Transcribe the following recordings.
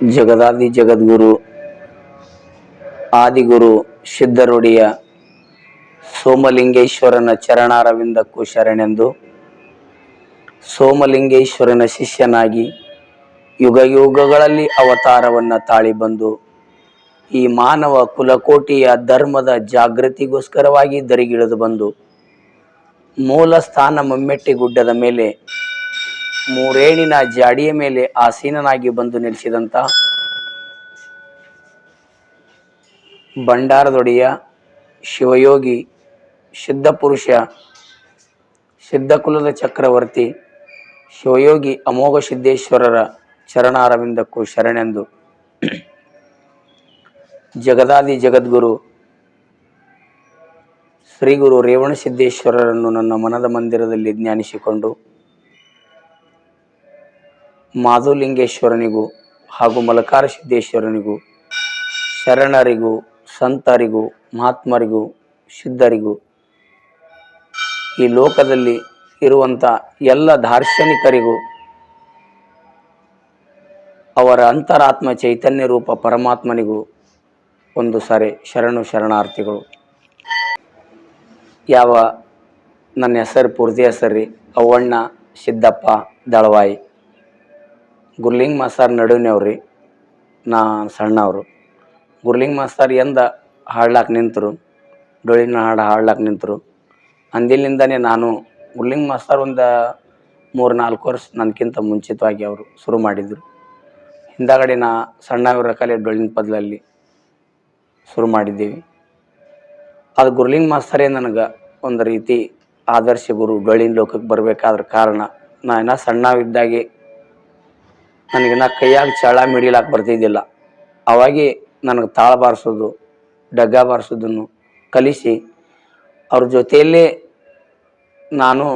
ಜಗದಾದಿ ಜಗದ್ಗುರು, ಆದಿಗುರು ಸಿದ್ಧರುಡಿಯ ಸೋಮಲಿಂಗೇಶ್ವರನ ಚರಣಾರವಿಂದಕ್ಕೂ ಶರಣೆಂದು ಸೋಮಲಿಂಗೇಶ್ವರನ ಶಿಷ್ಯನಾಗಿ ಯುಗ ಯುಗಗಳಲ್ಲಿ ಅವತಾರವನ್ನು ತಾಳಿ ಬಂದು ಈ ಮಾನವ ಕುಲಕೋಟಿಯ ಧರ್ಮದ ಜಾಗೃತಿಗೋಸ್ಕರವಾಗಿ ದರಿಗಿಳಿದು ಬಂದು ಮೂಲ ಸ್ಥಾನ ಮಮ್ಮೆಟ್ಟಿ ಗುಡ್ಡದ ಮೇಲೆ ಮೂರೇಣಿನ ಜಾಡಿಯ ಮೇಲೆ ಆಸೀನನಾಗಿ ಬಂದು ನೆಲೆಸಿದಂತ ಭಂಡಾರದೊಡೆಯ ಶಿವಯೋಗಿ ಸಿದ್ಧಪುರುಷ ಸಿದ್ಧಕುಲದ ಚಕ್ರವರ್ತಿ, ಶಿವಯೋಗಿ ಅಮೋಘ ಸಿದ್ದೇಶ್ವರರ ಚರಣಾರವಿಂದಕ್ಕೂ ಶರಣೆಂದು ಜಗದಾದಿ ಜಗದ್ಗುರು ಶ್ರೀಗುರು ರೇವಣಸಿದ್ದೇಶ್ವರರನ್ನು ನನ್ನ ಮನದ ಮಂದಿರದಲ್ಲಿ ಜ್ಞಾನಿಸಿಕೊಂಡು ಮಾಧುಲಿಂಗೇಶ್ವರನಿಗೂ ಹಾಗೂ ಮಲಕಾರ ಸಿದ್ದೇಶ್ವರನಿಗೂ ಶರಣರಿಗೂ, ಸಂತರಿಗೂ, ಮಹಾತ್ಮರಿಗೂ, ಸಿದ್ಧರಿಗೂ ಈ ಲೋಕದಲ್ಲಿ ಇರುವಂಥ ಎಲ್ಲ ದಾರ್ಶನಿಕರಿಗೂ ಅವರ ಅಂತರಾತ್ಮ ಚೈತನ್ಯ ರೂಪ ಪರಮಾತ್ಮನಿಗೂ ಒಂದು ಸಾರಿ ಶರಣು ಶರಣಾರ್ಥಿಗಳು. ಯಾವ ನನ್ನ ಹೆಸರು ಪೂರ್ತಿ ಹೆಸರು ರೀ ಅವಣ್ಣ ಸಿದ್ದಪ್ಪ, ದಳವಾಯಿ. ಗುರ್ಲಿಂಗ್ ಮಾಸ್ತರ್ ನಡುವಿನವ್ರಿ ನಾ ಸಣ್ಣವರು ಗುರ್ಲಿಂಗ್ ಮಾಸ್ತರ್ ಎಂದ ಹಾಡ್ಲಾಕ್ ನಿಂತರು. ಡೊಳ್ಳಿನ ಹಾಡು ಹಾಡ್ಲಾಕ್ ನಿಂತರು. ಅಂದಿಲ್ಲಿಂದನೇ ನಾನು ಗುರ್ಲಿಂಗ್ ಮಾಸ್ತರ್ ಒಂದು ಮೂರು ನಾಲ್ಕು ವರ್ಷ ನನಗಿಂತ ಮುಂಚಿತವಾಗಿ ಅವರು ಶುರು ಮಾಡಿದರು. ಹಿಂದಾಗಡೆ ನಾ ಸಣ್ಣವರ ಕಲೆ ಡೊಳ್ಳಿನ ಪದಲಲ್ಲಿ ಶುರು ಮಾಡಿದ್ದೀವಿ. ಅದು ಗುರ್ಲಿಂಗ್ ಮಾಸ್ತರೇ ನನಗೆ ಒಂದು ರೀತಿ ಆದರ್ಶ ಗುರು. ಡೊಳ್ಳಿನ ಲೋಕಕ್ಕೆ ಬರಬೇಕಾದ್ರ ಕಾರಣ. ನಾನು ಇನ್ನ ಸಣ್ಣವಿದ್ದಾಗೆ ನನಗಿನ್ನ ಕೈಯಾಗ ಚಳ ಮಿಡಿಲಾಕ ಬರ್ತಿದ್ದಿಲ್ಲ. ಅವಾಗೆ ನನಗೆ ತಾಳ ಬಾರಿಸೋದು, ಡಗ್ಗ ಬಾರಿಸೋದನ್ನು ಕಲಿಸಿ, ಅವ್ರ ಜೊತೆಯಲ್ಲೇ ನಾನು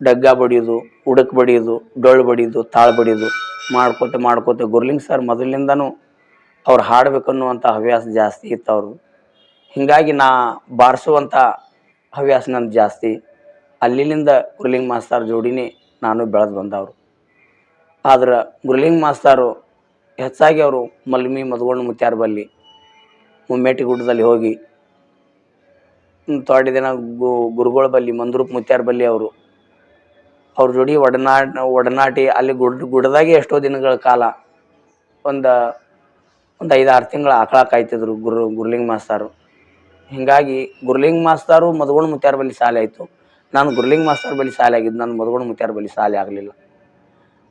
ಡಗ್ಗ ಬಡಿಯೋದು, ಉಡಕ್ ಬಡಿಯೋದು, ಡೊಳ್ಳು ಬಡಿಯೋದು, ತಾಳ ಬಡಿಯೋದು ಮಾಡ್ಕೋತ ಮಾಡ್ಕೋತ ಗುರ್ಲಿಂಗ್ ಸರ್ ಮೊದಲಿಂದನೂ ಅವ್ರು ಹಾಡಬೇಕನ್ನುವಂಥ ಹವ್ಯಾಸ ಜಾಸ್ತಿ ಇತ್ತು ಅವರು ಹೀಗಾಗಿ ನಾ ಬಾರಿಸುವಂಥ ಹವ್ಯಾಸ ನನ್ನ ಜಾಸ್ತಿ. ಅಲ್ಲಿಂದ ಗುರ್ಲಿಂಗ್ ಮಾಸ್ತರ್ ಜೋಡಿನೇ ನಾನು ಬೆಳೆದು ಬಂದವರು. ಆದ್ರೆ ಗುರ್ಲಿಂಗ್ ಮಾಸ್ತಾರು ಹೆಚ್ಚಾಗಿ ಅವರು ಮಲ್ಮಿ ಮದ್ಗೊಂಡು ಮುತ್ಯಾರ ಬಲ್ಲಿ ಮುಮ್ಮೇಟಿ ಗುಡ್ಡದಲ್ಲಿ ಹೋಗಿ ತೋಡಿ ದಿನ ಗುರುಗಳ ಬಲ್ಲಿ, ಮಂದ್ರೂಪ್ ಮುತ್ಯಾರ ಬಲ್ಲಿ ಅವರು, ಅವ್ರ ಜೋಡಿ ಒಡನಾಟ ಒಡನಾಟಿ ಅಲ್ಲಿ ಗುಡ್, ಗುಡ್ಡದಾಗೆ ಎಷ್ಟೋ ದಿನಗಳ ಕಾಲ ಒಂದು ಒಂದು ಐದು ಆರು ತಿಂಗಳು ಆಕಳ ಕಾಯ್ತಿದ್ರು ಗುರು, ಗುರ್ಲಿಂಗ್ ಮಾಸ್ತಾರು. ಹೀಗಾಗಿ ಗುರ್ಲಿಂಗ್ ಮಾಸ್ತಾರು ಮದ್ಗೊಂಡು ಮುತ್ಯಾರ ಬಲ್ಲಿ ಶಾಲೆ ಆಯಿತು. ನಾನು ಗುರ್ಲಿಂಗ್ ಮಾಸ್ತರ್ ಬಲ್ಲಿ ಶಾಲೆ ಆಗಿದ್ದು ನಾನು ಮದ್ಗೊಂಡು ಮುತ್ಯಾರ ಬಲ್ಲಿ ಶಾಲೆ ಆಗಲಿಲ್ಲ.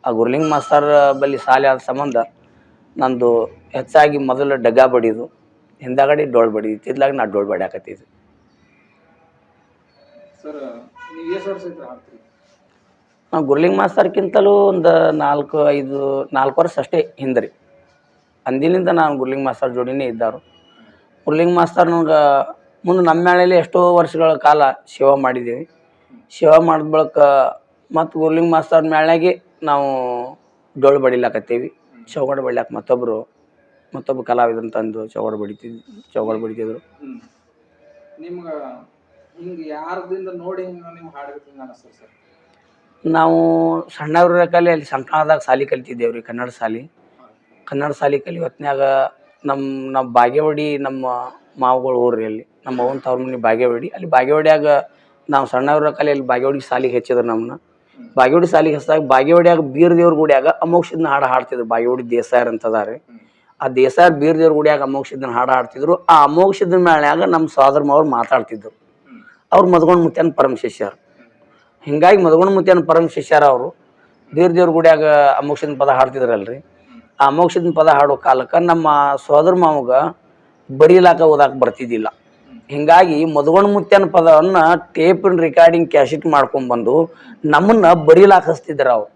ಆ ಗುರ್ಲಿಂಗ್ ಮಾಸ್ತರ್ ಬಲ್ಲಿ ಶಾಲೆ ಆದ ಸಂಬಂಧ ನಂದು ಹೆಚ್ಚಾಗಿ ಮೊದಲು ಡಗ್ಗ ಬಡಿದು ಹಿಂದಾಗಡೆ ಡೋಳ್ ಬಡಿದು ಇತ್ತಿದ್ಲಾಗ ನಾ ಡೋಳ್ ಬಡಿಯಾಕತ್ತಿದ್ದೆ. ಸರ್ ನೀವು ಗುರ್ಲಿಂಗ್ ಮಾಸ್ತರ್ಕ್ಕಿಂತಲೂ ಒಂದು ನಾಲ್ಕು ಐದು ನಾಲ್ಕು ವರ್ಷ ಅಷ್ಟೇ ಹಿಂದ್ರಿ. ಅಂದಿನಿಂದ ನಾನು ಗುರ್ಲಿಂಗ್ ಮಾಸ್ತರ್ ಜೋಡಿನೇ ಇದ್ದಾರು. ಗುರ್ಲಿಂಗ್ ಮಾಸ್ತರ್ ನನಗೆ ಮುಂದೆ ನಮ್ಮ ಮೇಳೆಯಲ್ಲಿ ಎಷ್ಟೋ ವರ್ಷಗಳ ಕಾಲ ಸೇವಾ ಮಾಡಿದ್ದೀವಿ ಸೇವಾ ಮಾಡಿದ ಬಳಿಕ ಮತ್ತು ಗುರ್ಲಿಂಗ್ ಮಾಸ್ತರ್ ಮೇಳ್ನಾಗೆ ನಾವು ಡೊಳ್ಳು ಬಡಿಲಾಕತ್ತೀವಿ. ಚೌಗಡ ಬಡಿಲಾಕ ಮತ್ತೊಬ್ಬರು ಮತ್ತೊಬ್ಬ ಕಲಾವಿದನ ತಂದು ಚೌಗಡ ಬಡಿತಿದ್ವಿ ಚೌಗಡ ಬಡಿತಿದ್ರು. ನಿಮ್ಗೆ ಹಿಂಗೆ ಯಾರದಿಂದ ನೋಡಿ ಹಿಂಗೆ ನಿಮ್ಗೆ ಹಾಡ್ಬೇಕು ಅನಿಸ್ತದೆ ಸರ್? ನಾವು ಸಣ್ಣವ್ರ ಕಲಿ ಅಲ್ಲಿ ಸಂಕಣದಾಗ ಸಾಲಿ ಕಲಿತಿದ್ದೇವೆ ರೀ ಕನ್ನಡ ಸಾಲಿ. ಕನ್ನಡ ಸಾಲಿ ಕಲಿ ಹೊತ್ನ್ಯಾಗ ನಮ್ಮ ನಮ್ಮ ಬಾಗೇವಾಡಿ ನಮ್ಮ ಮಾವುಗಳು ಊರ್ರಿ ಅಲ್ಲಿ. ನಮ್ಮ ಅವನ ತವ್ರ ಮನೆ ಬಾಗೇವಾಡಿ. ಅಲ್ಲಿ ಬಾಗೇವಾಡಿಯಾಗ ನಾವು ಸಣ್ಣವ್ರ ಕಲಿ ಅಲ್ಲಿ ಬಾಗೇವಾಡಿ ಸಾಲಿಗೆ ಹೆಚ್ಚಿದ್ರು ನಮ್ಮನ್ನ ಬಾಗೇವಾಡಿ ಸಾಲಿಗೆ ಹಚ್ಚಿದಾಗ ಬಾಗೇವಾಡಿಯಾಗ ಬೀರ್ ದೇವ್ರ ಗುಡಿಯಾಗ ಅಮೋಕ್ಷದನ್ನ ಹಾಡು ಹಾಡ್ತಿದ್ರು. ಬಾಗೇವಾಡಿ ದೇಸಾಯರ್ ಅಂತದಾರೆ. ಆ ದೇಸಾಯರ್ ಬೀರ್ ದೇವ್ರ ಗುಡಿಯಾಗ ಅಮೋಕ್ಷದನ್ನ ಹಾಡು ಹಾಡ್ತಿದ್ರು. ಆ ಅಮೋಕ್ಷದ ಮೇಳ್ಯಾಗ ನಮ್ಮ ಸೋದರ ಅವ್ರು ಮಾತಾಡ್ತಿದ್ರು. ಅವ್ರು ಮದ್ಗೊಂಡು ಮುತ್ಯಾನ ಪರಮ ಹಿಂಗಾಗಿ ಮದಗೊಂಡು ಮುತ್ಯಾನ ಪರಮ ಅವರು. ಬೀರ್ ದೇವ್ರ ಗುಡಿಯಾಗ ಅಮೋಕ್ಷದ ಪದ ಹಾಡ್ತಿದ್ರಲ್ರಿ. ಆ ಅಮೋಕ್ಷದ ಪದ ಹಾಡೋ ಕಾಲಕ್ಕೆ ನಮ್ಮ ಸೋದರ ಮಾವಗ ಬರೀಲಾಕ ಓದಾಕ ಬರ್ತಿದ್ದಿಲ್ಲ. ಹಿಂಗಾಗಿ ಮದುಗಣ್ ಮುತ್ಯನ ಪದವನ್ನ ಟೇಪಿನ ರೆಕಾರ್ಡಿಂಗ್ ಕ್ಯಾಸೆಟ್ ಮಾಡ್ಕೊಂಡ್ಬಂದು ನಮ್ಮನ್ನ ಬರೀಲಾಕ್ ಹಚ್ತಿದ್ರು ಅವ್ರು.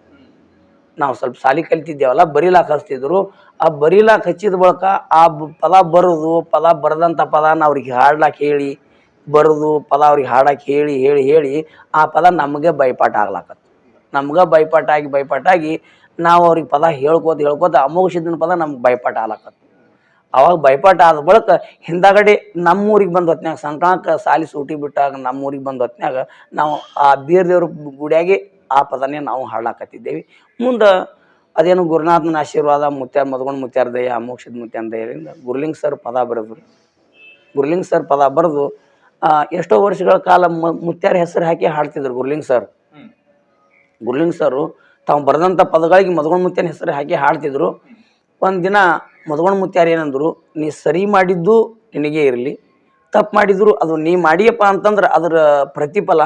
ನಾವು ಸ್ವಲ್ಪ ಸಾಲಿ ಕಲ್ತಿದ್ದೇವಲ್ಲ ಬರೀಲಾಕ್ ಹಚ್ತಿದ್ರು ಆ ಬರೀಲಾಕ್ ಹಚ್ಚಿದ ಬಳಿಕ ಆ ಪದ ಬರೋದು, ಪದ ಬರೆದಂಥ ಪದನ ಅವ್ರಿಗೆ ಹಾಡ್ಲಾಕ್ ಹೇಳಿ, ಬರೋದು, ಪದ ಅವ್ರಿಗೆ ಹಾಡಕ್ಕೆ ಹೇಳಿ ಹೇಳಿ ಹೇಳಿ ಆ ಪದ ನಮಗೆ ಬೈಪಾಠ ಆಗ್ಲಾಕತ್ತು ನಮ್ಗೆ ಬೈಪಾಠ ಆಗಿ ಬೈಪಾಠ ಆಗಿ ನಾವು ಅವ್ರಿಗೆ ಪದ ಹೇಳ್ಕೋತ ಹೇಳ್ಕೋತ ಅಮೋಘಸಿದ್ದನ ಪದ ನಮ್ಗೆ ಬೈಪಾಠ ಆಗ್ಲಾಕತ್ತು ಅವಾಗ ಭಯಪಾಠ ಆದ ಬಳಿಕ ಹಿಂದಾಗಡೆ ನಮ್ಮೂರಿಗೆ ಬಂದ ಹೊತ್ನ್ಯಾಗ ಸಂಕ್ರಾಂತ ಸಾಲಿ ಸೂಟಿ ಬಿಟ್ಟಾಗ ನಮ್ಮೂರಿಗೆ ಬಂದ ಹೊತ್ನಾಗ ನಾವು ಆ ಬೀರ್ ದೇವ್ರ ಗುಡಿಯಾಗೆ ಆ ಪದನೇ ನಾವು ಹಾಡ್ಲಾಕತ್ತಿದ್ದೇವೆ. ಮುಂದೆ ಅದೇನು ಗುರುನಾಥನ ಆಶೀರ್ವಾದ ಮುತ್ಯ ಮದ್ಗೊಂಡು ಮುತ್ಯಾರ ದಯ, ಮೋಕ್ಷದ ಮುತ್ಯಾನ ದಯದಿಂದ ಗುರುಲಿಂಗ್ ಸರ್ ಪದ ಬರೆದ್ರು. ಗುರುಲಿಂಗ್ ಸರ್ ಪದ ಬರೆದು ಎಷ್ಟೋ ವರ್ಷಗಳ ಕಾಲ ಮುತ್ಯಾರ ಹೆಸರು ಹಾಕಿ ಹಾಡ್ತಿದ್ರು ಗುರುಲಿಂಗ್ ಸರ್. ಗುರ್ಲಿಂಗ್ ಸರು ತಾವು ಬರೆದಂಥ ಪದಗಳಿಗೆ ಮದಗೊಂಡು ಮುತ್ಯನ ಹೆಸರು ಹಾಕಿ ಹಾಡ್ತಿದ್ರು. ಒಂದು ದಿನ ಮುತ್ಯಾರು ಏನಂದ್ರು, ನೀ ಸರಿ ಮಾಡಿದ್ದು ನಿನಗೆ ಇರಲಿ. ತಪ್ಪು ಮಾಡಿದ್ರು ಅದು ನೀ ಮಾಡಿಯಪ್ಪ ಅಂತಂದ್ರೆ ಅದರ ಪ್ರತಿಫಲ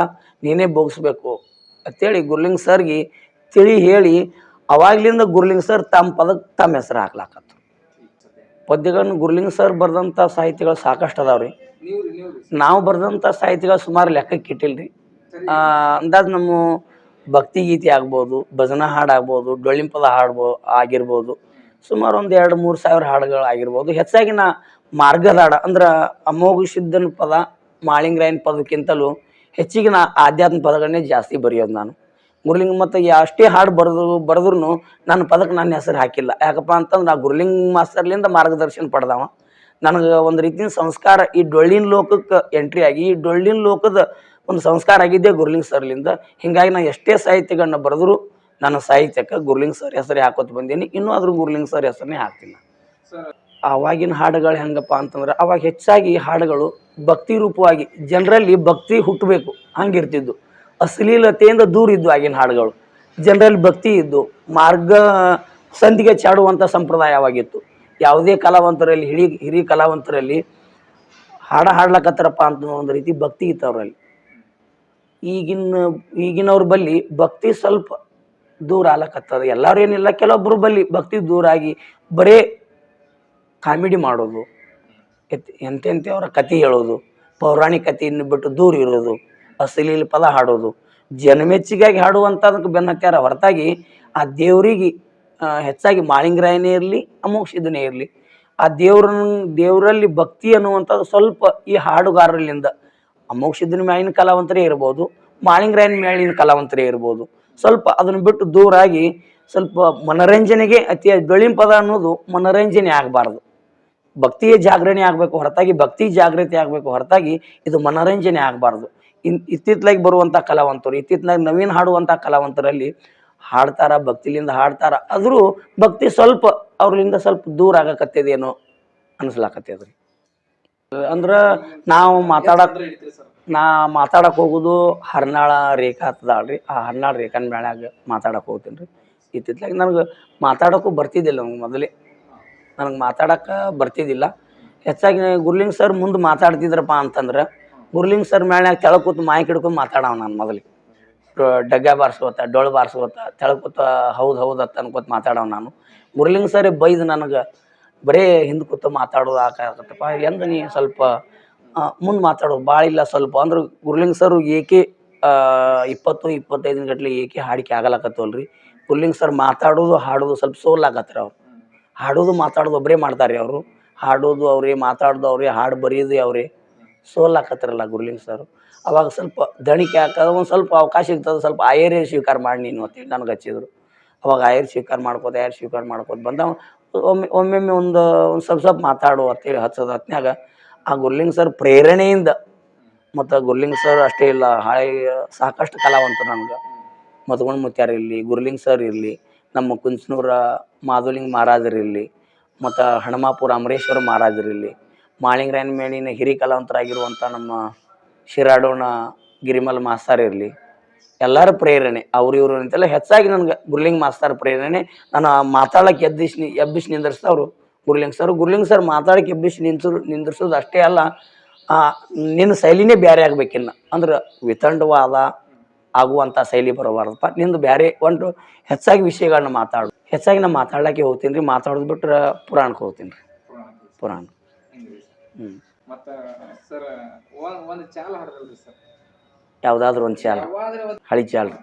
ನೀನೇ ಭೋಗಿಸ್ಬೇಕು. ಅಂತೇಳಿ ಗುರ್ಲಿಂಗ್ ಸರ್ಗೆ ತಿಳಿ ಹೇಳಿ, ಅವಾಗ್ಲಿಂದ ಗುರ್ಲಿಂಗ್ ಸರ್ ತಮ್ಮ ಪದಕ್ಕೆ ತಮ್ಮ ಹೆಸರು ಹಾಕ್ಲಾಕತ್ತು ಪದ್ಯಗಳನ್ನು ಗುರ್ಲಿಂಗ್ ಸರ್ ಬರೆದಂಥ ಸಾಹಿತ್ಯಗಳು ಸಾಕಷ್ಟು ಅದಾವ್ರಿ. ರೀ ನಾವು ಬರೆದಂಥ ಸಾಹಿತ್ಯಗಳು ಸುಮಾರು ಲೆಕ್ಕಕ್ಕೆ ಇಟ್ಟಿಲ್ರಿ. ರೀ ಅಂದಾಜು ನಮ್ಮ ಭಕ್ತಿ ಗೀತೆ ಆಗ್ಬೋದು, ಭಜನಾ ಹಾಡು ಆಗ್ಬೋದು, ಡೊಳ್ಳಿಂಪದ ಹಾಡ್ಬೋ, ಆಗಿರ್ಬೋದು. ಸುಮಾರು ಒಂದು ಎರಡು ಮೂರು ಸಾವಿರ ಹಾಡುಗಳು ಆಗಿರ್ಬೋದು ಹೆಚ್ಚಾಗಿ ನಾ ಮಾರ್ಗದಾಡ ಅಂದ್ರೆ ಅಮೋಘ ಸಿದ್ಧನ ಪದ, ಮಾಳಿಂಗರಾಯನ ಪದಕ್ಕಿಂತಲೂ ಹೆಚ್ಚಿಗೆ ನಾ ಆಧ್ಯಾತ್ಮ ಪದಗಳನ್ನೇ ಜಾಸ್ತಿ ಬರೆಯೋದು ನಾನು. ಗುರುಲಿಂಗ ಮತ್ತು ಅಷ್ಟೇ ಹಾಡು ಬರೆದು ಬರೆದ್ರು ನನ್ನ ಪದಕ್ಕೆ ನನ್ನ ಹೆಸರು ಹಾಕಿಲ್ಲ. ಯಾಕಪ್ಪ ಅಂತಂದ್ರೆ ನಾ ಗುರುಲಿಂಗ ಮಾಸ್ತರ್ಲಿಂದ ಮಾರ್ಗದರ್ಶನ ಪಡೆದವ. ನನಗೆ ಒಂದು ರೀತಿಯ ಸಂಸ್ಕಾರ ಈ ಡೊಳ್ಳಿನ ಲೋಕಕ್ಕೆ ಎಂಟ್ರಿ ಆಗಿ, ಈ ಡೊಳ್ಳಿನ ಲೋಕದ ಒಂದು ಸಂಸ್ಕಾರ ಆಗಿದ್ದೆ ಗುರುಲಿಂಗ್ ಸರ್ಲಿಂದ. ಹಿಂಗಾಗಿ ನಾ ಎಷ್ಟೇ ಸಾಹಿತ್ಯಗಳನ್ನ ಬರೆದ್ರು ನನ್ನ ಸಾಹಿತ್ಯಕ್ಕೆ ಗುರ್ಲಿಂಗ್ ಸರ್ ಹೆಸರೇ ಹಾಕೋತ ಬಂದೀನಿ. ಇನ್ನೂ ಅದ್ರ ಗುರ್ಲಿಂಗ್ ಸರ್ ಹೆಸರನ್ನೇ ಹಾಕ್ತೀನಿ. ಆವಾಗಿನ ಹಾಡುಗಳು ಹೆಂಗಪ್ಪ ಅಂತಂದ್ರೆ ಅವಾಗ ಹೆಚ್ಚಾಗಿ ಹಾಡುಗಳು ಭಕ್ತಿ ರೂಪವಾಗಿ ಜನರಲ್ಲಿ ಭಕ್ತಿ ಹುಟ್ಟಬೇಕು. ಹಂಗಿರ್ತಿದ್ದು. ಅಶ್ಲೀಲತೆಯಿಂದ ದೂರ ಇದ್ದು ಆಗಿನ ಹಾಡುಗಳು. ಜನರಲ್ಲಿ ಭಕ್ತಿ ಇದ್ದು ಮಾರ್ಗ ಸಂಧಿಗೆ ಚಾಡುವಂಥ ಸಂಪ್ರದಾಯವಾಗಿತ್ತು. ಯಾವುದೇ ಕಲಾವಂತರಲ್ಲಿ ಹಿರಿ ಹಿರಿಯ ಕಲಾವಂತರಲ್ಲಿ ಹಾಡ ಹಾಡ್ಲಕತ್ತಾರಪ್ಪ ಅಂತ ಒಂದು ರೀತಿ ಭಕ್ತಿ ಇತ್ತು ಅವರಲ್ಲಿ. ಈಗಿನ ಈಗಿನವ್ರ ಬಲ್ಲಿ ಭಕ್ತಿ ಸ್ವಲ್ಪ ದೂರ ಆಲಕತ್ತದ. ಎಲ್ಲರೂ ಏನಿಲ್ಲ, ಕೆಲವೊಬ್ರು ಬಲ್ಲಿ ಭಕ್ತಿ ದೂರ ಆಗಿ ಬರೇ ಕಾಮಿಡಿ ಮಾಡೋದು. ಎಂತೆಂತೆ ಅವರ ಕತೆ ಹೇಳೋದು, ಪೌರಾಣಿಕ ಕತೆಯನ್ನು ಬಿಟ್ಟು ದೂರ ಇರೋದು ಅಸಲೀಲಿ ಪದ ಹಾಡೋದು, ಜನಮೆಚ್ಚಿಗಾಗಿ ಹಾಡುವಂಥದಕ್ಕೆ ಬೆನ್ನತ್ಯಾರ. ಹೊರತಾಗಿ ಆ ದೇವರಿಗೆ ಹೆಚ್ಚಾಗಿ ಮಾಳಿಂಗರಾಯನೇ ಇರಲಿ ಅಮೋಕ್ಷಿದನೇ ಇರಲಿ, ಆ ದೇವ್ರ ದೇವರಲ್ಲಿ ಭಕ್ತಿ ಅನ್ನುವಂಥದ್ದು ಸ್ವಲ್ಪ ಈ ಹಾಡುಗಾರರಿಂದ ಅಮೋಕ್ಷಿದನ ಮ್ಯಾಲಿನ ಕಲಾವಂತರೇ ಇರ್ಬೋದು, ಮಾಳಿಂಗರಾಯನ ಮ್ಯಾಲಿನ ಕಲಾವಂತರೇ ಇರ್ಬೋದು. ಸ್ವಲ್ಪ ಅದನ್ನು ಬಿಟ್ಟು ದೂರಾಗಿ ಸ್ವಲ್ಪ ಮನರಂಜನೆಗೆ ಅತಿ ಬೆಳಿಂ ಪದ ಅನ್ನೋದು ಮನರಂಜನೆ ಆಗಬಾರ್ದು. ಭಕ್ತಿಯ ಜಾಗರಣೆ ಆಗಬೇಕು, ಹೊರತಾಗಿ ಭಕ್ತಿ ಜಾಗೃತಿ ಆಗಬೇಕು, ಹೊರತಾಗಿ ಇದು ಮನರಂಜನೆ ಆಗಬಾರ್ದು. ಇನ್ ಇತ್ತಿತ್ತಲಾಗಿ ಬರುವಂಥ ಕಲಾವಂತರು ಇತ್ತಿತ್ತಲಾಗಿ ನವೀನ್ ಹಾಡುವಂಥ ಕಲಾವಂತರಲ್ಲಿ ಹಾಡ್ತಾರ, ಭಕ್ತಿಲಿಂದ ಹಾಡ್ತಾರ, ಆದರೂ ಭಕ್ತಿ ಸ್ವಲ್ಪ ಅವ್ರಲಿಂದ ಸ್ವಲ್ಪ ದೂರ ಆಗಕತ್ತದೇನೋ ಅನಿಸ್ಲಾಕತ್ತದ್ರಿ. ಅಂದ್ರೆ ನಾವು ಮಾತಾಡಕ್ ಅಂದ್ರೆ ಹಿಡಿತೀರಿ ಸರ್ ನಾ ಮಾತಾಡಕ್ಕೆ ಹೋಗೋದು ಹರ್ನಾಳ ರೇಖಾ ಹತ್ತದಾಳ್ರಿ ಆ ಹರ್ನಾಳ ರೇಖಾನ ಮ್ಯಾಳ್ಯಾಗ ಮಾತಾಡಕ್ಕೆ ಹೋಗ್ತೀನಿ ರೀ ಇತ್ತಿತ್ತಲಾಗಿ ನನಗೆ ಮಾತಾಡೋಕ್ಕೂ ಬರ್ತಿದ್ದಿಲ್ಲ ನಮ್ಗೆ ಮೊದಲೇ. ನನಗೆ ಮಾತಾಡಕ್ಕೆ ಬರ್ತಿದ್ದಿಲ್ಲ. ಹೆಚ್ಚಾಗಿ ಗುರ್ಲಿಂಗ್ ಸರ್ ಮುಂದೆ ಮಾತಾಡ್ತಿದ್ರಪ್ಪ ಅಂತಂದ್ರೆ ಗುರ್ಲಿಂಗ್ ಸರ್ ಮ್ಯಾಳ್ಯಾಗ ತೆಳಗ್ ಕೂತು ಮಾಯಿ ಹಿಡ್ಕೊಂಡು ಮಾತಾಡವ ನಾನು ಮೊದಲಿಗೆ. ಡಗ್ಗ ಬಾರಿಸ್ಕೋತ, ಡೊಳ್ಳು ಬಾರಿಸ್ಕೋತ ತೆಳಕೂತ ಕೂತ ಹೌದು ಹೌದು ಅಂತ ಅನ್ಕೋತ ಮಾತಾಡವ ನಾನು. ಗುರ್ಲಿಂಗ್ ಸರ್ ಬೈದು ನನಗೆ ಬರೇ ಹಿಂದೆ ಕೂತು ಮಾತಾಡೋದು ಆಕತ್ತಪ್ಪ ಎಂದು ನೀ ಸ್ವಲ್ಪ ಮುಂದೆ ಮಾತಾಡೋ. ಭಾಳ ಇಲ್ಲ ಸ್ವಲ್ಪ. ಅಂದ್ರೆ ಗುರ್ಲಿಂಗ್ ಸರ್ ಏಕೆ ಇಪ್ಪತ್ತು ಇಪ್ಪತ್ತೈದು ಗಂಟ್ಲೆ ಏಕೆ ಹಾಡಿಕೆ ಆಗಲಾಕತ್ತವಲ್ರಿ? ಗುರ್ಲಿಂಗ್ ಸರ್ ಮಾತಾಡೋದು, ಹಾಡೋದು ಸ್ವಲ್ಪ ಸೋಲಾಕತ್ತರ ಅವ್ರು. ಹಾಡೋದು, ಮಾತಾಡೋದು ಒಬ್ಬರೇ ಮಾಡ್ತಾರೆ ಅವರು. ಹಾಡೋದು ಅವರೇ, ಮಾತಾಡೋದು ಅವರೇ, ಹಾಡು ಬರೆಯೋದು ಅವರೇ. ಸೋಲಾಕತ್ತಿರಲ್ಲ ಗುರುಲಿಂಗ್ ಸರ್. ಅವಾಗ ಸ್ವಲ್ಪ ದಣಿಕೆ ಹಾಕೋದು ಒಂದು ಸ್ವಲ್ಪ ಅವಕಾಶ ಇರ್ತದೆ ಸ್ವಲ್ಪ ಆಯರೇ ಸ್ವೀಕಾರ ಮಾಡಿ ನೀನು ಅಂತೇಳಿ ನನಗೆ ಹಚ್ಚಿದ್ರು. ಅವಾಗ ಆಯರ್ ಸ್ವೀಕಾರ ಮಾಡ್ಕೋತ, ಆಯರ್ ಸ್ವೀಕಾರ ಮಾಡ್ಕೋತ ಬಂದ ಒಮ್ಮೆ ಒಮ್ಮೊಮ್ಮೆ ಒಂದು ಒಂದು ಸ್ವಲ್ಪ ಸ್ವಲ್ಪ ಮಾತಾಡು ಅಂತೇಳಿ ಹಚ್ಚೋದು ಹೊತ್ನ್ಯಾಗ. ಆ ಗುರ್ಲಿಂಗ್ ಸರ್ ಪ್ರೇರಣೆಯಿಂದ, ಮತ್ತು ಗುರ್ಲಿಂಗ್ ಸರ್ ಅಷ್ಟೇ ಇಲ್ಲ, ಹಾಳೆ ಸಾಕಷ್ಟು ಕಲಾವಂತರು ನನಗೆ ಮಧುಗುಣ ಮುತ್ಯಾರ ಇರಲಿ, ಗುರ್ಲಿಂಗ್ ಸರ್ ಇರಲಿ, ನಮ್ಮ ಕುಂಚನೂರ ಮಾಧುಲಿಂಗ ಮಹಾರಾಜರಿರಲಿ ಮತ್ತು ಹಣಮಾಪುರ ಅಮರೇಶ್ವರ ಮಹಾರಾಜರಿರಲಿ ಮಾಳಿಂಗರಾಯನ ಮೇಳಿನ ಹಿರಿ ಕಲಾವಂತರಾಗಿರುವಂಥ ನಮ್ಮ ಶಿರಾಡೋಣ ಗಿರಿಮಲ್ ಮಾಸ್ತಾರ್ ಇರಲಿ, ಎಲ್ಲರ ಪ್ರೇರಣೆ, ಅವ್ರು ಇವರು ಅಂತೆಲ್ಲ ಹೆಚ್ಚಾಗಿ ನನಗೆ ಗುರ್ಲಿಂಗ್ ಮಾಸ್ತರ್ ಪ್ರೇರಣೆ, ನಾನು ಮಾತಾಡಕ್ಕೆ ನಿ ಎಬ್ಬಿಸಿ ನಿಂದಿರ್ಸ್ತವ್ರು ಗುರುಲಿಂಗ್ ಸರ್ ಗುರ್ಲಿಂಗ್ ಸರ್ ಮಾತಾಡಕ್ಕೆ ಎಬ್ಬಿಸಿ ನಿಂತು ನಿಂದ್ರಿಸೋದು ಅಷ್ಟೇ ಅಲ್ಲ ಆ, ನಿನ್ನ ಶೈಲಿನೇ ಬೇರೆ ಆಗ್ಬೇಕಿನ್ನ ಅಂದ್ರೆ ವಿತಂಡವಾದ ಆಗುವಂಥ ಶೈಲಿ ಬರಬಾರ್ದಪ್ಪ. ನಿಂದು ಬೇರೆ ಒಂದು ಹೆಚ್ಚಾಗಿ ವಿಷಯಗಳನ್ನ ಮಾತಾಡು. ಹೆಚ್ಚಾಗಿ ನಾ ಮಾತಾಡ್ಲಿಕ್ಕೆ ಹೋಗ್ತೀನಿ ರೀ. ಮಾತಾಡೋದು ಬಿಟ್ರೆ ಪುರಾಣಕ್ಕೆ ಹೋಗ್ತೀನಿ ರೀ. ಪುರಾಣ. ಹ್ಞೂ ಯಾವುದಾದ್ರೂ ಒಂದು ಚಾಲ. ಹಳಿ ಚಾಲ್ರಿ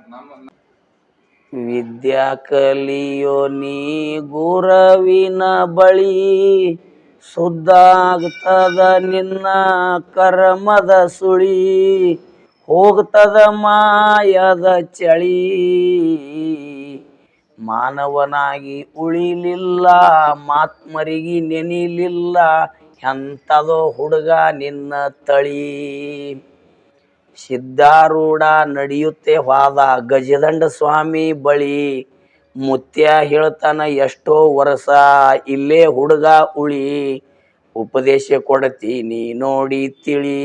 ವಿದ್ಯಾ ಕಲಿಯೋ ನೀ ಗುರವಿನ ಬಳಿ ಸುದ್ದಾಗ್ತದ ನಿನ್ನ ಕರ್ಮದ ಸುಳಿ, ಹೋಗ್ತದ ಮಾಯದ ಚಳಿ. ಮಾನವನಾಗಿ ಉಳಿಲಿಲ್ಲ, ಮಾತ್ಮರಿಗೆ ನೆನಿಲಿಲ್ಲ ಎಂಥದೋ ಹುಡುಗ ನಿನ್ನ ತಳಿ. ಸಿದ್ಧಾರೂಢ ನಡೆಯುತ್ತೆ ಹೋದ ಗಜದಂಡ ಸ್ವಾಮಿ ಬಳಿ ಮುತ್ಯ ಹೇಳ್ತಾನ, ಎಷ್ಟೋ ವರ್ಷ ಇಲ್ಲೇ ಹುಡುಗ ಉಳಿ. ಉಪದೇಶ ಕೊಡತೀನಿ ನೋಡಿ ತಿಳಿ.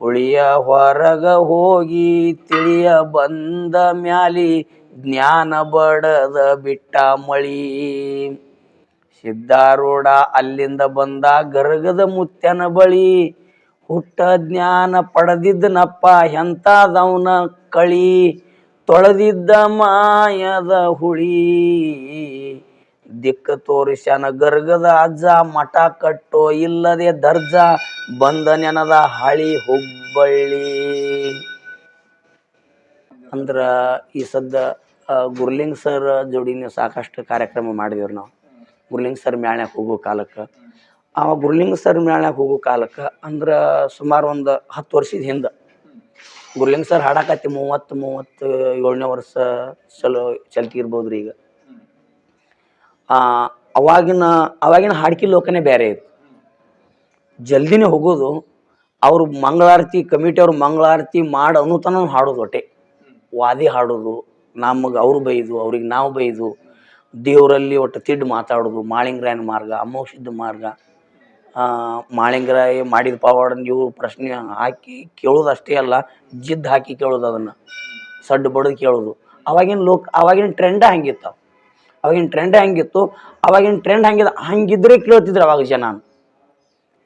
ಹುಳಿಯ ಹೊರಗ ಹೋಗಿ ತಿಳಿಯ ಬಂದ ಮ್ಯಾಲಿ ಜ್ಞಾನ ಬಡದ ಬಿಟ್ಟ ಮಳಿ. ಸಿದ್ಧಾರೂಢ ಅಲ್ಲಿಂದ ಬಂದ ಗರಗದ ಮುತ್ಯನ ಬಳಿ ಹುಟ್ಟ ಜ್ಞಾನ ಪಡೆದಿದ್ದನಪ್ಪ, ಎಂತಾದವನ ಕಳಿ ತೊಳೆದಿದ್ದ ಮಾಯದ ಹುಳಿ. ದಿಕ್ಕ ತೋರಿಸ್ಯಾನ ಗರ್ಗದ ಅಜ್ಜ, ಮಠ ಕಟ್ಟೋ ಇಲ್ಲದೆ ದರ್ಜ ಬಂದ ನೆನದ ಹಳಿ ಹುಬ್ಬಳ್ಳಿ. ಅಂದ್ರ ಈ ಸದ್ದ ಗುರ್ಲಿಂಗ್ ಸರ್ ಜೋಡಿನ ಸಾಕಷ್ಟು ಕಾರ್ಯಕ್ರಮ ಮಾಡಿದೇವ್ರಿ ನಾವು. ಗುರ್ಲಿಂಗ್ ಸರ್ ಮ್ಯಾಳ್ಯಾಕ ಹೋಗೋ ಕಾಲಕ್ಕೆ. ಅವ ಗುರುಲಿಂಗ ಸರ್ ಮ್ಯಾಳ್ಯಾಕ ಹೋಗೋ ಕಾಲಕ್ಕೆ ಅಂದ್ರೆ ಸುಮಾರು ಒಂದು ಹತ್ತು ವರ್ಷದ ಹಿಂದೆ. ಗುರುಲಿಂಗ ಸರ್ ಹಾಡಾಕತ್ತಿ ಮೂವತ್ತು ಮೂವತ್ತು ಏಳನೇ ವರ್ಷ ಚಲೋ ಚಲ್ತಿ ಇರ್ಬೋದು ರೀ ಈಗ. ಆ, ಅವಾಗಿನ ಅವಾಗಿನ ಹಾಡ್ಕಿ ಲೋಕನೇ ಬೇರೆ ಇತ್ತು ಜಲ್ದಿನೇ ಹೋಗೋದು ಅವರು ಮಂಗಳಾರತಿ ಕಮಿಟಿಯವ್ರು ಮಂಗಳಾರತಿ ಮಾಡಿ ಅನ್ನೋತನ ಹಾಡೋದು ಒಟ್ಟೆ. ವಾದಿ ಹಾಡೋದು ನಮಗೆ ಅವ್ರು ಬೈದು ಅವ್ರಿಗೆ ನಾವು ಬೈದು ದೇವರಲ್ಲಿ ಒಟ್ಟು ತಿಡ್ ಮಾತಾಡೋದು ಮಾಳಿಂಗ್ರಾಯನ ಮಾರ್ಗ ಅಮೋಕ್ಷದ ಮಾರ್ಗ ಆ, ಮಾಳಿಂಗರಾಯ ಮಾಡಿದ ಪವಾಡ ಇವು ಪ್ರಶ್ನೆ ಹಾಕಿ ಕೇಳೋದು ಅಷ್ಟೇ ಅಲ್ಲ, ಜಿದ್ದು ಹಾಕಿ ಕೇಳೋದು ಅದನ್ನು. ಸಡ್ಡು ಬಡದು ಕೇಳೋದು. ಅವಾಗಿನ ಲೋಕ, ಅವಾಗಿನ ಟ್ರೆಂಡ್ ಹಂಗಿತ್ತು. ಅವಾಗಿನ ಟ್ರೆಂಡ್ ಹಂಗಿತ್ತು. ಅವಾಗಿನ ಟ್ರೆಂಡ್ ಹಂಗಿದ, ಹಂಗಿದ್ರೆ ಕೇಳ್ತಿದ್ರು ಅವಾಗ ಜನ.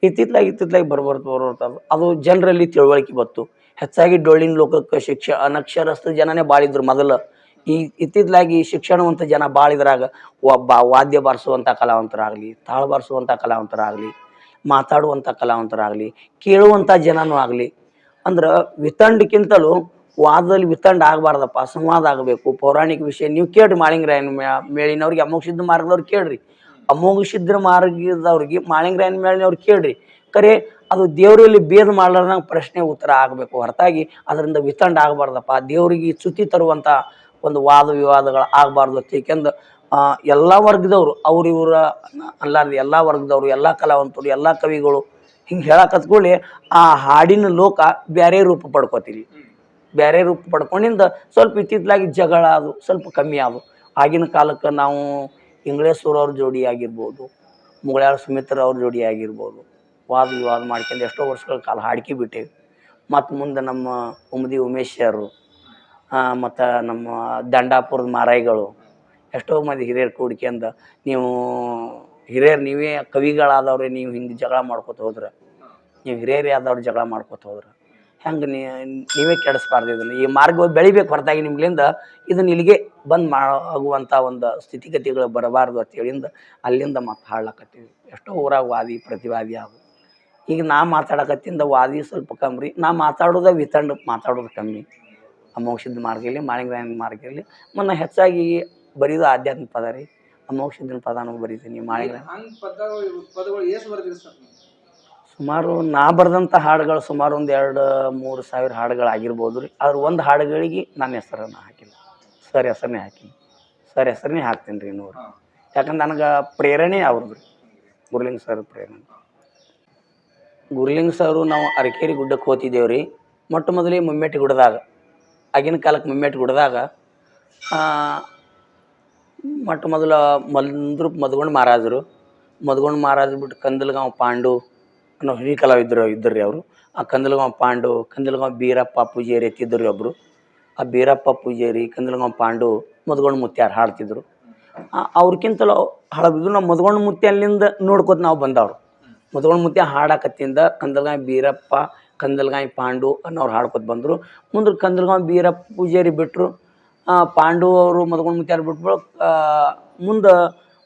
ಇತ್ತಿತ್ಲಾಗಿ ಇತ್ತಿತ್ಲಾಗಿ ಬರ್ಬರ್ತು ಬರ್ಬರ್ತು ಅದು. ಅದು ಜನರಲ್ಲಿ ತಿಳುವಳಿಕೆ ಬತ್ತು ಹೆಚ್ಚಾಗಿ ಡೊಳ್ಳಿನ ಲೋಕಕ್ಕೆ ಶಿಕ್ಷ, ಅನಕ್ಷರಸ್ಥ ಜನನೇ ಬಾಳಿದ್ರು ಮೊದಲು. ಈ, ಇತ್ತಿತ್ಲಾಗಿ ಶಿಕ್ಷಣವಂತ ಜನ ಬಾಳಿದ್ರಾಗ ಒಬ್ಬ ವಾದ್ಯ ಬಾರಿಸುವಂಥ ಕಲಾವಂತರಾಗಲಿ, ತಾಳ ಬಾರಿಸುವಂಥ ಕಲಾವಂತರಾಗಲಿ ಮಾತಾಡುವಂಥ ಕಲಾವಂತರಾಗಲಿ, ಕೇಳುವಂಥ ಜನನೂ ಆಗಲಿ, ಅಂದ್ರೆ ವಿತಂಡಕ್ಕಿಂತಲೂ ವಾದದಲ್ಲಿ ವಿತಂಡ ಆಗಬಾರ್ದಪ್ಪ ಸಂವಾದ ಆಗಬೇಕು. ಪೌರಾಣಿಕ ವಿಷಯ ನೀವು ಕೇಳ್ರಿ ಮಾಳಿಂಗರಾಯನ ಮೇಳಿನವ್ರಿಗೆ ಅಮೋಘ ಸಿದ್ಧ ಮಾರ್ಗದವ್ರು ಕೇಳ್ರಿ. ಅಮೋಘ ಸಿದ್ಧ ಮಾರ್ಗದವ್ರಿಗೆ ಮಾಳಿಂಗರಾಯನ ಮೇಳಿನವ್ರು ಕೇಳ್ರಿ. ಕರೆ ಅದು ದೇವರಲ್ಲಿ ಭೇದ ಮಾಡ್ಲಾರ್ದಂಗೆ ಪ್ರಶ್ನೆ ಉತ್ತರ ಆಗಬೇಕು. ಹೊರತಾಗಿ ಅದರಿಂದ ವಿತಂಡ ಆಗಬಾರ್ದಪ್ಪ. ದೇವರಿಗೆ ಚ್ಯುತಿ ತರುವಂಥ ಒಂದು ವಾದ ವಿವಾದಗಳು ಆಗಬಾರ್ದು. ಏಕೆಂದ್ರೆ ಎಲ್ಲ ವರ್ಗದವರು, ಅವ್ರ ಇವರ ಅಲ್ಲಾರ್ದು ಎಲ್ಲ ವರ್ಗದವರು, ಎಲ್ಲ ಕಲಾವಂತರು, ಎಲ್ಲ ಕವಿಗಳು ಹಿಂಗೆ ಹೇಳಕತ್ಕೊಳ್ಳಿ ಆ ಹಾಡಿನ ಲೋಕ ಬೇರೆ ರೂಪ ಪಡ್ಕೋತೀವಿ ಬೇರೆ ರೂಪ ಪಡ್ಕೊಂಡಿಂದ ಸ್ವಲ್ಪ ಇತ್ತಿತ್ತಲಾಗಿ ಜಗಳ ಅದು ಸ್ವಲ್ಪ ಕಮ್ಮಿ ಆದವು. ಆಗಿನ ಕಾಲಕ್ಕೆ ನಾವು ಇಂಗ್ಲೇಶ್ವರವ್ರ ಜೋಡಿ ಆಗಿರ್ಬೋದು ಮುಗಳ್ಯಾರ ಸುಮಿತ್ರ ಅವ್ರ ಜೋಡಿ ಆಗಿರ್ಬೋದು, ವಾದ ವಿವಾದ ಮಾಡ್ಕೊಂಡು ಎಷ್ಟೋ ವರ್ಷಗಳ ಕಾಲ ಹಾಡ್ಕಿ ಬಿಟ್ಟೇವೆ. ಮತ್ತು ಮುಂದೆ ನಮ್ಮ ಉಮದಿ ಉಮೇಶರು ಮತ್ತು ನಮ್ಮ ದಂಡಾಪುರದ ಮಾರಾಯಿಗಳು ಎಷ್ಟೋ ಮಂದಿ ಹಿರಿಯರು ಕೂಡ್ಕೊಂಡು ನೀವು ಹಿರಿಯರು ನೀವೇ ಕವಿಗಳಾದವ್ರೆ, ನೀವು ಹಿಂಗೆ ಜಗಳ ಮಾಡ್ಕೊತ ಹೋದ್ರೆ. ನೀವು ಹಿರಿಯರೇ ಆದವ್ರು ಜಗಳ ಮಾಡ್ಕೊತ ಹೋದ್ರೆ. ಹೆಂಗೆ ನೀವೇ ಕೆಡಿಸ್ಬಾರ್ದು ಇದನ್ನು. ಈ ಮಾರ್ಗ ಬೆಳಿಬೇಕು ಹೊರತಾಗಿ ನಿಮ್ಲಿಂದ, ಇದನ್ನ ಇಲ್ಲಿಗೆ ಬಂದ್ ಆಗುವಂಥ ಒಂದು ಸ್ಥಿತಿಗತಿಗಳು ಬರಬಾರ್ದು ಅಂತೇಳಿಂದ ಅಲ್ಲಿಂದ ಮತ್ತೆ ಹಾಡ್ಲಕತ್ತೀವಿ. ಎಷ್ಟೋ ಊರಾಗ ವಾದಿ ಪ್ರತಿವಾದಿ ಆಗು ಈಗ ನಾ ಮಾತಾಡಕತ್ತಿಂದ ವಾದಿ ಸ್ವಲ್ಪ ಕಮ್ಮಿ ನಾ ಮಾತಾಡೋದ ವಿತಂಡ್ ಮಾತಾಡೋದು ಕಮ್ಮಿ. ಅಮೋಕ್ಷದ ಮಾರ್ಗ ಇರಲಿ ಮಾಳಿಂಗರಾಯನ ಮಾರ್ಗ ಇರಲಿ ಮೊನ್ನೆ ಹೆಚ್ಚಾಗಿ ಬರೀದು ಆಧ್ಯಾತ್ಮಿಕ ಪದ ರೀ. ಮೋಕ್ಷದ ಪದನೂ ಬರೀತೀನಿ ಮಾಡಿದ್ರೆ. ಸುಮಾರು ನಾ ಬರೆದಂಥ ಹಾಡುಗಳು ಸುಮಾರು ಒಂದು ಎರಡು ಮೂರು ಸಾವಿರ ಹಾಡುಗಳು ಆಗಿರ್ಬೋದು ರೀ. ಆದ್ರೆ ಒಂದು ಹಾಡುಗಳಿಗೆ ನನ್ನ ಹೆಸರನ್ನು ಹಾಕಿಲ್ಲ. ಸರ್ ಹೆಸರನ್ನೇ ಹಾಕಿನಿ. ಸರ್ ಹೆಸರನ್ನೇ ಹಾಕ್ತೀನಿ ರೀ ಹಾ. ಯಾಕಂದ್ರೆ ನನಗೆ ಪ್ರೇರಣೆ ಅವ್ರದ್ದು ರೀ. ಗುರ್ಲಿಂಗ್ ಸರ್ ಪ್ರೇರಣೆ. ಗುರ್ಲಿಂಗ್ ಸರ್ ನಾವು ಅರಕೇರಿ ಗುಡ್ಡಕ್ಕೆ ಹೋತಿದ್ದೇವೆ ರೀ. ಮೊಟ್ಟ ಮೊದಲೇ ಮುಮ್ಮೆಟ್ಟಿ ಗುಡ್ಡದಾಗ. ಆಗಿನ ಕಾಲಕ್ಕೆ ಮುಮ್ಮೆಟ್ಟಿ ಗುಡ್ಡದಾಗ ಮೊಟ್ಟ ಮೊದಲ ಮಲ್ಲಂದ್ರು ಮದ್ಗೊಂಡು ಮಹಾರಾಜರು. ಮದ್ಗೊಂಡು ಮಹಾರಾಜರು ಬಿಟ್ಟು ಕಂದಲ್ಗಾಂವ್ ಪಾಂಡು ಅನ್ನೋ ಹಿರಿಯ ಕಲಾವಿದರು ಇದ್ದರು ರೀ ಅವರು. ಆ ಕಂದಲ್ಗಾಂವ್ ಪಾಂಡು, ಕಂದಲ್ಗಾಂವ್ ಬೀರಪ್ಪ ಪೂಜಾರಿ ಎತ್ತಿದ್ದರು ರೀ ಒಬ್ಬರು ಆ ಬೀರಪ್ಪ ಪೂಜಾರಿ, ಕಂದಲ್ಗಾಂವ್ ಪಾಂಡು ಮದ್ಗೊಂಡು ಮುತ್ಯಾರ ಹಾಡ್ತಿದ್ರು. ಅವ್ರಕ್ಕಿಂತಲೂ ಹಳಬಿದ್ರು ನಾವು ಮದ್ಗೊಂಡು ಮುತ್ಯ ಅಲ್ಲಿಂದ ನೋಡ್ಕೊತ ನಾವು ಬಂದವರು. ಮದ್ಗೊಂಡು ಮುತ್ಯ ಹಾಡಾಕತ್ತಿಂದ ಕಂದಲ್ಗಾಂವ್ ಬೀರಪ್ಪ, ಕಂದಲ್ಗಾಂವ್ ಪಾಂಡು ಅನ್ನೋರು ಹಾಡ್ಕೊತ ಬಂದರು. ಮುಂದೆ ಕಂದಲ್ಗಾಂವ್ ಬೀರಪ್ಪ ಪೂಜಾರಿ ಬಿಟ್ಟರು ಪಾಂಡು ಅವರು ಮದ್ಗೊಂಡು ಮುತ್ಯಾರು ಬಿಟ್ಬಿಟ್ಟು ಮುಂದೆ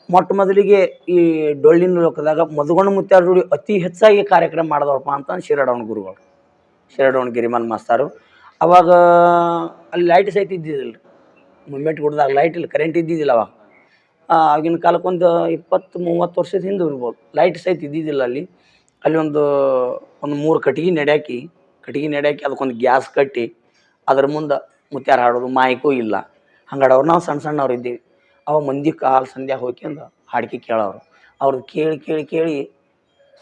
ಮೊಟ್ಟ ಮೊದಲಿಗೆ ಈ ಡೊಳ್ಳಿನ ಲೋಕದಾಗ ಮಧುಗೊಂಡ ಮುತ್ಯಾರ ಜೋಡಿ ಅತಿ ಹೆಚ್ಚಾಗಿ ಕಾರ್ಯಕ್ರಮ ಮಾಡಿದವ್ರಪ್ಪ ಅಂತ ಶಿರಡವಣ ಗುರುಗಳು. ಶಿರಡವಣ ಗಿರಿಮಲ್ ಮಾಸ್ತರು. ಅವಾಗ ಅಲ್ಲಿ ಲೈಟ್ ಸಹಿತ ಇದ್ದಿದ್ದಿಲ್ಲ. ಮುಮ್ಮೆಟ್ ಗುಡ್ದಾಗ ಲೈಟ್ ಇಲ್ಲ ಕರೆಂಟ್ ಇದ್ದಿದ್ದಿಲ್ಲ ಅವಾಗ. ಆಗಿನ ಕಾಲಕ್ಕೆ ಒಂದು ಇಪ್ಪತ್ತು, ಮೂವತ್ತು ವರ್ಷದ ಹಿಂದೆ ಇರ್ಬೋದು. ಲೈಟ್ ಸಹಿತ ಇದ್ದಿದ್ದಿಲ್ಲ ಅಲ್ಲಿ. ಅಲ್ಲಿ ಒಂದು ಒಂದು ಮೂರು ಕಟ್ಟಿಗೆ ನೆಡ್ಯಾಕಿ ಕಟ್ಟಿಗೆ ನೆಡ್ಯಾಕಿ ಅದಕ್ಕೊಂದು ಗ್ಯಾಸ್ ಕಟ್ಟಿ, ಅದ್ರ ಮುಂದೆ ಮುತ್ಯಾರ ಹಾಡೋದು ಮಾಯಕೂ ಇಲ್ಲ. ಹಂಗಾಡವ್ರು ನಾವು ಸಣ್ಣ ಸಣ್ಣವ್ರು ಇದ್ದೀವಿ. ಅವ ಮಂದಿ ಕಾಲು ಸಂಧ್ಯಾ ಹೋಗ್ಕೊಂಡು ಹಾಡ್ಕೆ ಕೇಳೋರು. ಅವ್ರದ್ದು ಕೇಳಿ ಕೇಳಿ ಕೇಳಿ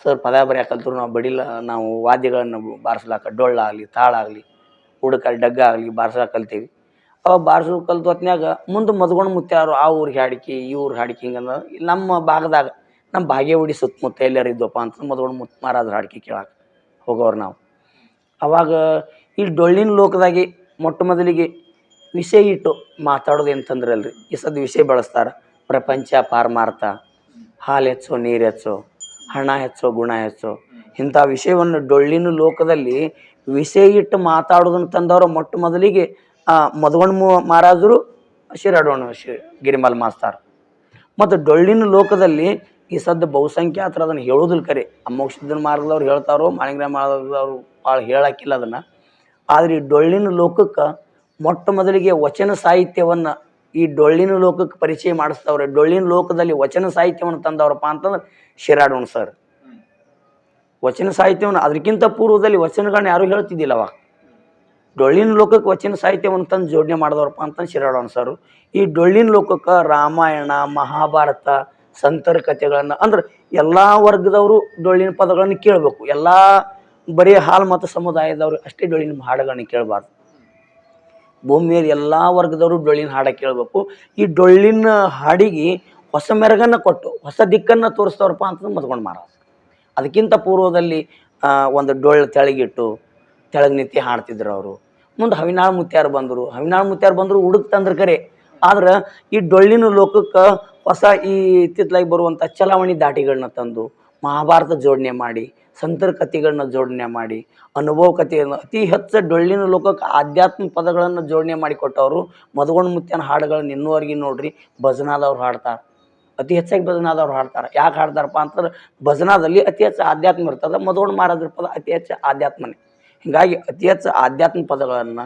ಸರ್ ಪದ ಬರೆಯಕಲ್ತರು ನಾವು ಬಡಿಲ, ನಾವು ವಾದ್ಯಗಳನ್ನು ಬಾರಿಸ್ಲಾಕ ಡೊಳ್ಳಾಗಲಿ ಆಗಲಿ, ತಾಳ ಆಗಲಿ ಉಡಕ ಡಗ್ಗ ಆಗಲಿ ಬಾರಿಸ್ಲಾಕ ಕಲ್ತೀವಿ. ಅವ ಬಾರಿಸೋ ಕಲ್ತು ಹೊತ್ನ್ಯಾಗ ಮುಂದೆ ಮದ್ಕೊಂಡು ಮುತ್ಯಾರು ಆ ಊರಿಗೆ ಹಾಡಿಕೆ, ಈ ಊರು ಹಾಡಿಕೆ ಹಿಂಗಂದ ನಮ್ಮ ಭಾಗದಾಗ, ನಮ್ಮ ಬಾಗೇವಾಡಿ ಸುತ್ತಮುತ್ತ ಎಲ್ಲರೂ ಇದ್ದಪ್ಪ ಅಂತ ಮದ್ಕೊಂಡು ಮುತ್ತು ಮಾರಾದ್ರು ಹಾಡಿಕೆ ಕೇಳಕ್ಕೆ ಹೋಗೋರು ನಾವು. ಅವಾಗ ಈ ಡೊಳ್ಳಿನ ಲೋಕದಾಗೆ ಮೊಟ್ಟ ಮೊದಲಿಗೆ ವಿಷಯ ಇಟ್ಟು ಮಾತಾಡೋದು ಅಂತಂದ್ರಲ್ರಿ ಈ ಸದ್ ವಿಷಯ ಬಳಸ್ತಾರ. ಪ್ರಪಂಚ ಪಾರಮಾರ್ಥ, ಹಾಲು ಹೆಚ್ಚೋ, ನೀರು ಹೆಚ್ಚೋ, ಹಣ ಹೆಚ್ಚೋ, ಗುಣ ಹೆಚ್ಚೋ, ಇಂಥ ವಿಷಯವನ್ನು ಡೊಳ್ಳಿನ ಲೋಕದಲ್ಲಿ ವಿಷಯ ಇಟ್ಟು ಮಾತಾಡೋದನ್ನು ತಂದವರು ಮೊಟ್ಟ ಮೊದಲಿಗೆ ಮಧುವಣ್ಣ ಮಹಾರಾಜರು, ಶಿರಾಡೋಣ ಶಿ, ಗಿರಿಮಲ್ ಮಾಸ್ತಾರ್. ಮತ್ತು ಡೊಳ್ಳಿನ ಲೋಕದಲ್ಲಿ ಈ ಸದ್ ಬಹುಸಂಖ್ಯಾತರು ಅದನ್ನು ಹೇಳೋದಿಲ್ಲ ಕರೆ. ಅಮ್ಮೋಕ್ಷದ ಮಾರ್ಗದವ್ರು ಹೇಳ್ತಾರೋ ಮಾಳಿಂಗ್ರ ಮಾರ್ಗದವ್ರು ಭಾಳ ಹೇಳಕ್ಕಿಲ್ಲ ಅದನ್ನು. ಆದರೆ ಈ ಡೊಳ್ಳಿನ ಲೋಕಕ್ಕೆ ಮೊಟ್ಟ ಮೊದಲಿಗೆ ವಚನ ಸಾಹಿತ್ಯವನ್ನು ಈ ಡೊಳ್ಳಿನ ಲೋಕಕ್ಕೆ ಪರಿಚಯ ಮಾಡಿಸ್ತವ್ರೆ ಡೊಳ್ಳಿನ ಲೋಕದಲ್ಲಿ ವಚನ ಸಾಹಿತ್ಯವನ್ನು ತಂದವ್ರಪ್ಪ ಅಂತಂದ್ರೆ ಶಿರಾಡೋಣ ಸರ್. ವಚನ ಸಾಹಿತ್ಯವನ್ನು ಅದಕ್ಕಿಂತ ಪೂರ್ವದಲ್ಲಿ ವಚನಗಳನ್ನ ಯಾರೂ ಹೇಳ್ತಿದ್ದಿಲ್ಲ ಅವಾಗ ಡೊಳ್ಳಿನ ಲೋಕಕ್ಕೆ ವಚನ ಸಾಹಿತ್ಯವನ್ನು ತಂದು ಜೋಡಣೆ ಮಾಡಿದವ್ರಪ್ಪ ಅಂತಂದು ಶಿರಾಡೋಣ ಸರ್. ಈ ಡೊಳ್ಳಿನ ಲೋಕಕ್ಕೆ ರಾಮಾಯಣ, ಮಹಾಭಾರತ ಸಂತರ ಕಥೆಗಳನ್ನು ಅಂದ್ರೆ ಎಲ್ಲ ವರ್ಗದವರು ಡೊಳ್ಳಿನ ಪದಗಳನ್ನು ಕೇಳಬೇಕು. ಎಲ್ಲ ಬರೀ ಹಾಲು ಮತ್ತು ಸಮುದಾಯದವರು ಅಷ್ಟೇ ಡೊಳ್ಳಿನ ಹಾಡುಗಳನ್ನ ಕೇಳಬಾರ್ದು. ಭೂಮಿಯಲ್ಲಿ ಎಲ್ಲ ವರ್ಗದವರು ಡೊಳ್ಳಿನ ಹಾಡ ಕೇಳಬೇಕು. ಈ ಡೊಳ್ಳಿನ ಹಾಡಿಗೆ ಹೊಸ ಮೆರಗನ್ನು ಕೊಟ್ಟು, ಹೊಸ ದಿಕ್ಕನ್ನು ತೋರಿಸ್ತವ್ರಪ್ಪ ಅಂತಂದು ಮದ್ಕೊಂಡು ಮಾರಾಜ ಅದಕ್ಕಿಂತ ಪೂರ್ವದಲ್ಲಿ ಒಂದು ಡೊಳ್ಳು ತೆಳಗಿಟ್ಟು, ತೆಳಗ್ ನಿತ್ಯ ಹಾಡ್ತಿದ್ರು ಅವರು. ಮುಂದೆ ಹವಿನಾಳ್ ಮುತ್ಯಾರು ಬಂದರು. ಹವಿನಾಳ್ ಮುತ್ಯಾರು ಬಂದರು ಹುಡುಕ್ ತಂದ್ರೆ ಕರೆ. ಆದ್ರೆ ಈ ಡೊಳ್ಳಿನ ಲೋಕಕ್ಕೆ ಹೊಸ ಈ ಇತ್ತಿತ್ತಲಾಗಿ ಬರುವಂಥ ಚಲಾವಣಿ ದಾಟಿಗಳನ್ನ ತಂದು ಮಹಾಭಾರತ ಜೋಡಣೆ ಮಾಡಿ, ಸಂತರ ಕಥೆಗಳನ್ನ ಜೋಡಣೆ ಮಾಡಿ, ಅನುಭವ ಕಥೆಯನ್ನು ಅತಿ ಹೆಚ್ಚು ಡೊಳ್ಳಿನ ಲೋಕಕ್ಕೆ ಆಧ್ಯಾತ್ಮಿಕ ಪದಗಳನ್ನು ಜೋಡಣೆ ಮಾಡಿಕೊಟ್ಟವರು ಮಧುಗೊಂಡ ಮುತ್ಯನ ಹಾಡುಗಳನ್ನ ಇನ್ನೂವರೆಗೆ ನೋಡ್ರಿ ಭಜನಾದವ್ರು ಹಾಡ್ತಾರೆ. ಅತಿ ಹೆಚ್ಚಾಗಿ ಭಜನಾದವ್ರು ಹಾಡ್ತಾರೆ. ಯಾಕೆ ಹಾಡ್ತಾರಪ್ಪ ಅಂತಂದ್ರೆ ಭಜನಾದಲ್ಲಿ ಅತಿ ಹೆಚ್ಚು ಆಧ್ಯಾತ್ಮ ಇರ್ತದೆ, ಮಧುಗೊಂಡ ಮಹಾರಾಜರ ಪದ ಅತಿ ಹೆಚ್ಚು ಆಧ್ಯಾತ್ಮನೇ. ಹೀಗಾಗಿ ಅತಿ ಹೆಚ್ಚು ಆಧ್ಯಾತ್ಮ ಪದಗಳನ್ನು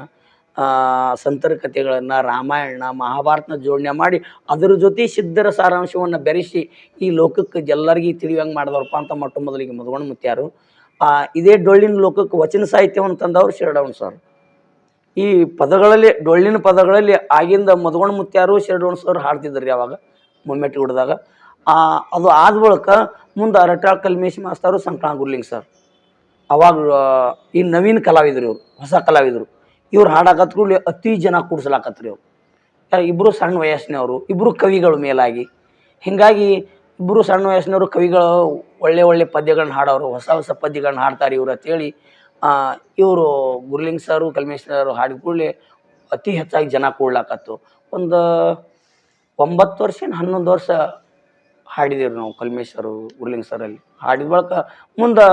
ಸಂತರ ಕಥೆಗಳನ್ನು ರಾಮಾಯಣ ಮಹಾಭಾರತನ ಜೋಡಣೆ ಮಾಡಿ ಅದರ ಜೊತೆ ಸಿದ್ಧರ ಸಾರಾಂಶವನ್ನು ಬೆರೆಸಿ ಈ ಲೋಕಕ್ಕೆ ಎಲ್ಲರಿಗೂ ತಿಳಿಯುವಂಗೆ ಮಾಡಿದವ್ರಪ್ಪ ಅಂತ ಮೊಟ್ಟ ಮೊದಲಿಗೆ ಮಧುಗೊಂಡ ಮುತ್ಯಾರು. ಆ, ಇದೇ ಡೊಳ್ಳಿನ ಲೋಕಕ್ಕೆ ವಚನ ಸಾಹಿತ್ಯವನ್ನು ತಂದವರು ಶಿರಡವನ್ ಸರ್. ಈ ಪದಗಳಲ್ಲಿ ಡೊಳ್ಳಿನ ಪದಗಳಲ್ಲಿ ಆಗಿಂದ ಮಧುಗೊಂಡ ಮುತ್ಯಾರು ಶಿರಡವನ್ ಸರ್ ಹಾಡ್ತಿದ್ರು ರೀ ಅವಾಗ ಮುಮ್ಮೆಟ್ಟಿ ಹುಡ್ದಾಗ ಅದು ಆದ ಬಳಿಕ ಮುಂದೆ ಅರಟಾಳ್ ಕಲ್ಮೇಶ್ ಮಾಸ್ತಾರು ಸಂಕ್ರಾಂತ್ ಗುರ್ಲಿಂಗ್ ಸರ್. ಅವಾಗ ಈ ನವೀನ ಕಲಾವಿದರು ಇವರು ಹೊಸ ಕಲಾವಿದರು. ಇವ್ರು ಹಾಡಾಕತ್ರು ಅತಿ ಜನ ಕೂಡ್ಸ್ಲಾಕತ್ರಿ ಅವ್ರು. ಯಾರು ಇಬ್ಬರು ಸಣ್ಣ ವಯಸ್ಸಿನವರು ಇಬ್ಬರು ಕವಿಗಳು ಮೇಲಾಗಿ. ಹೀಗಾಗಿ ಇಬ್ಬರು ಸಣ್ಣ ವಯಸ್ಸಿನವರು ಕವಿಗಳು ಒಳ್ಳೆ ಒಳ್ಳೆ ಪದ್ಯಗಳನ್ನ ಹಾಡೋರು, ಹೊಸ ಹೊಸ ಪದ್ಯಗಳನ್ನ ಹಾಡ್ತಾರೆ ಇವ್ರು ಅಂತೇಳಿ ಇವರು ಗುರ್ಲಿಂಗ್ ಸರು, ಕಲ್ಮೇಶ್ ಸರ್ ಹಾಡಿದ ಕೂಡಲೇ ಅತಿ ಹೆಚ್ಚಾಗಿ ಜನ ಕೂಡ್ಲಾಕತ್ತು. ಒಂದು ಒಂಬತ್ತು ವರ್ಷ ಹನ್ನೊಂದು ವರ್ಷ ಹಾಡಿದೇವ್ರಿ ನಾವು ಕಲ್ಮೇಶ್ವರು ಗುರ್ಲಿಂಗ್ ಸರಲ್ಲಿ. ಹಾಡಿದ ಬಳಿಕ ಮುಂದೆ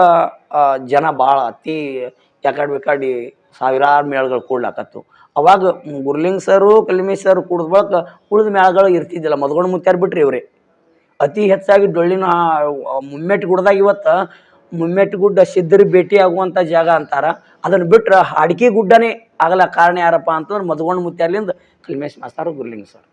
ಜನ ಭಾಳ ಅತಿ ಯಾಕಡೆ ಬೇಕಾಡಿ ಸಾವಿರಾರು ಮೇಳಗಳು ಕೂಡ್ಲಾಕತ್ತು. ಅವಾಗ ಗುರ್ಲಿಂಗ್ ಸರು ಕಲಿಮಿ ಸರ್ ಕುಡ್ದ ಬಳಕ ಉಳಿದ ಮೇಳಗಳು ಇರ್ತಿದ್ದಿಲ್ಲ. ಮದ್ಗೊಂಡು ಮುತ್ಯಾರು ಬಿಟ್ರಿ ಇವ್ರಿ. ಅತಿ ಹೆಚ್ಚಾಗಿ ಡೊಳ್ಳಿನ ಮುಮ್ಮೆಟ್ಟು ಗುಡ್ದಾಗ ಇವತ್ತು ಮುಮ್ಮೆಟ್ಟು ಗುಡ್ಡ ಸಿದ್ಧರು ಭೇಟಿ ಆಗುವಂಥ ಜಾಗ ಅಂತಾರ. ಅದನ್ನು ಬಿಟ್ರೆ ಅಡಿಕೆ ಗುಡ್ಡನೇ ಆಗಲ್ಲ. ಕಾರಣ ಯಾರಪ್ಪ ಅಂತಂದ್ರೆ ಮದ್ಗೊಂಡು ಮುತ್ಯಾರ್ಲಿಂದ ಕಲಿಮೇಶ್ ಮಾಸ್ತಾರು ಗುರ್ಲಿಂಗ್ ಸರ್